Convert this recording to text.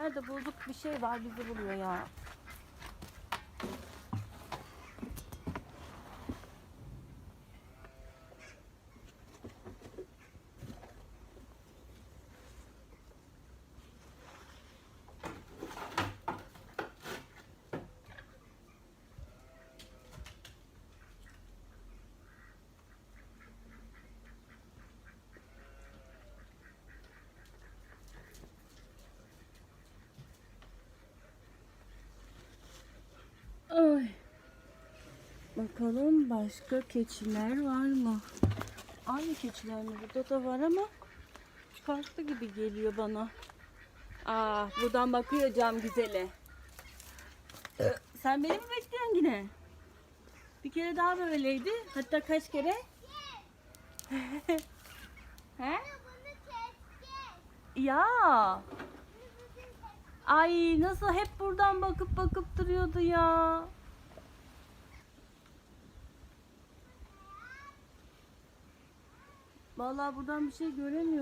Nerede bulduk bir şey var bizi buluyor ya. Ay. Bakalım başka keçiler var mı? Aynı keçiler mi? Burada da var ama farklı gibi geliyor bana. Aa, buradan bakıyor cam güzeli. Sen beni mi bekliyorsun yine? Bir kere daha böyleydi. Hatta kaç kere? He? Ya. Ay nasıl hep buradan bakıp bakıp duruyordu ya. Vallahi buradan bir şey göremiyorum.